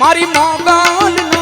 મારી મોગલ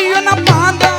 ஐயோ நான் பாந்தா.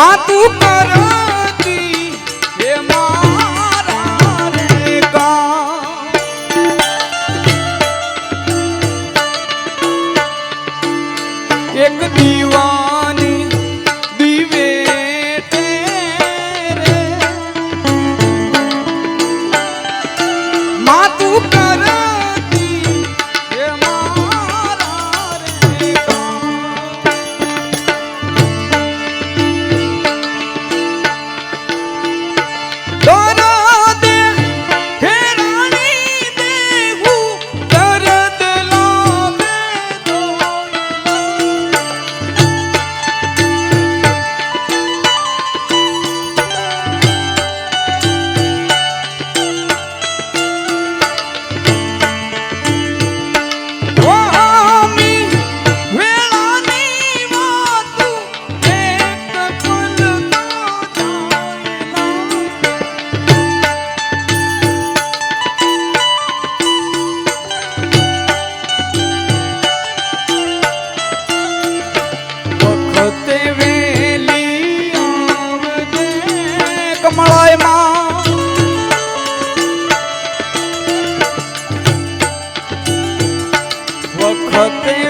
हाँ तू करो Okay.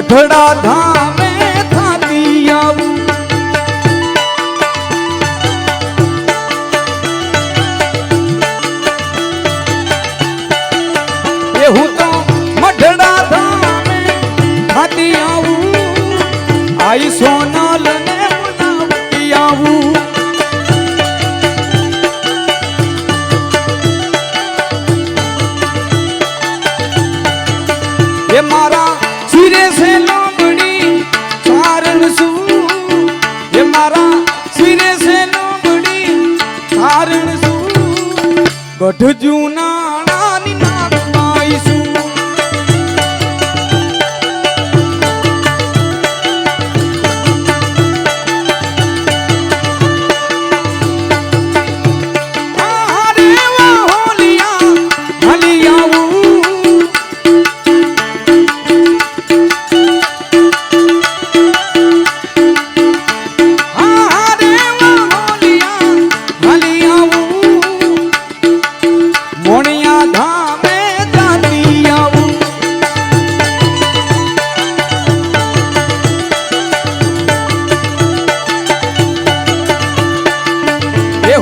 અઢડા ધામે થાતી આવું. એ હું તો મઢડા ધામે થાતી આવું. આઈ સ્વામી ગઢ જૂના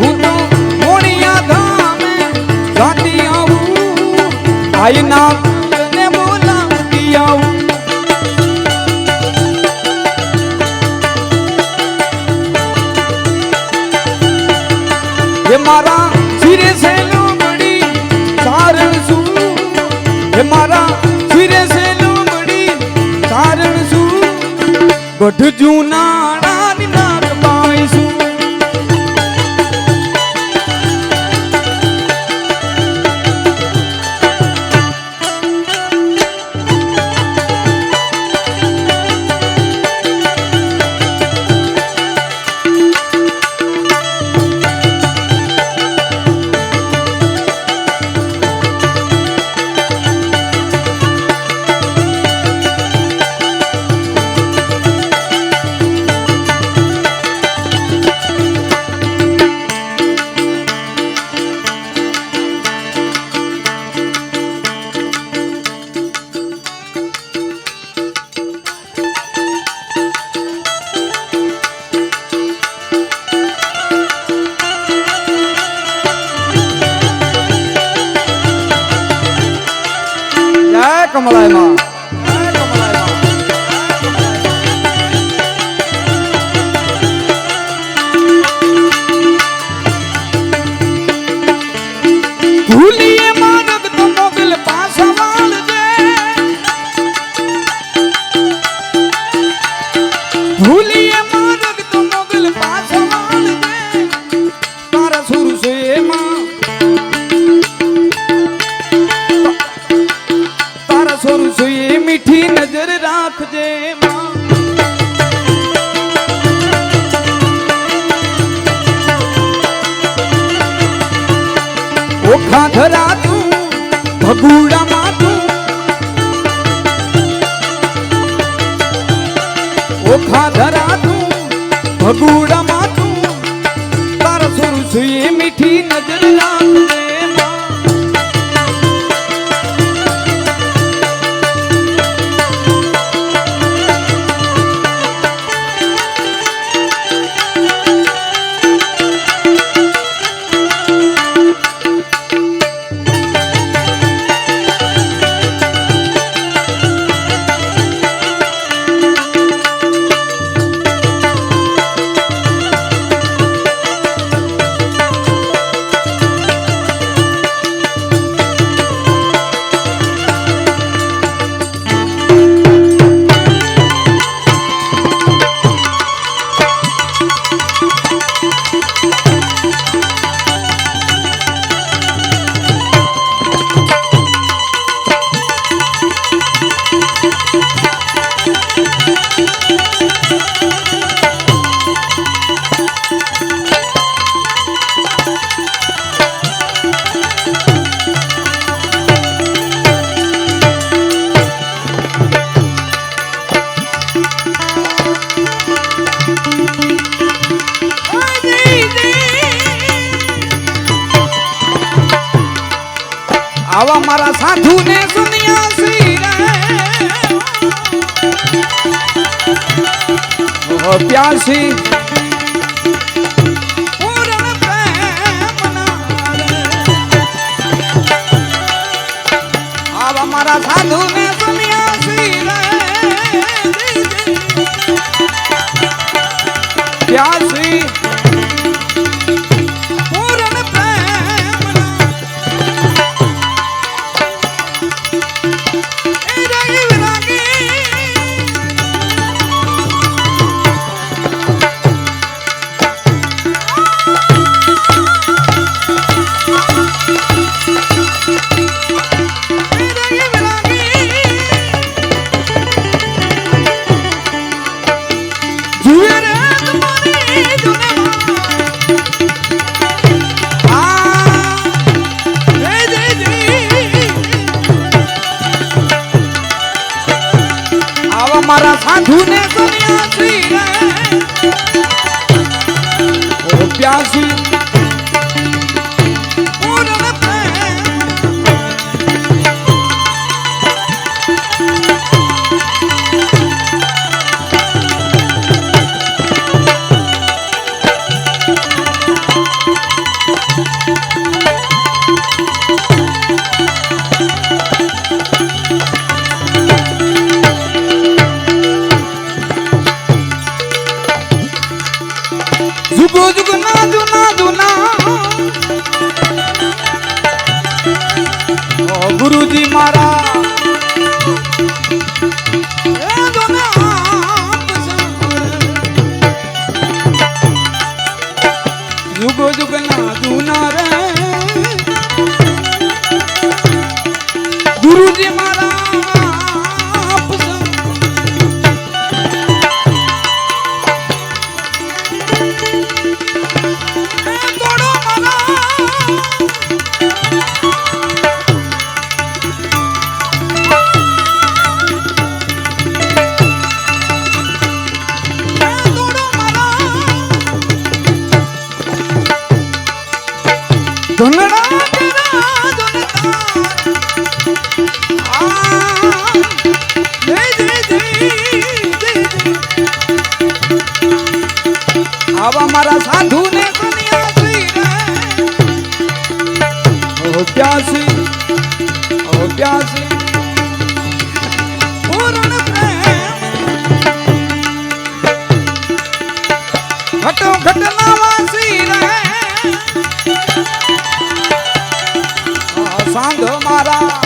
હું તો મોડિયા ધામે જાતી આવું. ભાઈ ના ને બોલાવતી આવું. હે મારા શિરે સે લોમડી સારણ શું? હે મારા શિરે સે લોમડી સારણ શું? ગઢ જૂના ઓખા ધરા તું ભગુડામાં તું તારા સુર સુએ મીઠી નજર લાગુ પ્યાસી જુગો જુગના ગુરુજી મારા Sandomara.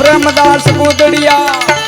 પ્રેમદાસ ગોદડિયા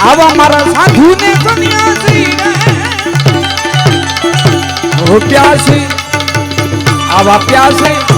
આવા મારા સાધુ ને પ્યાસી આવા પ્યાસી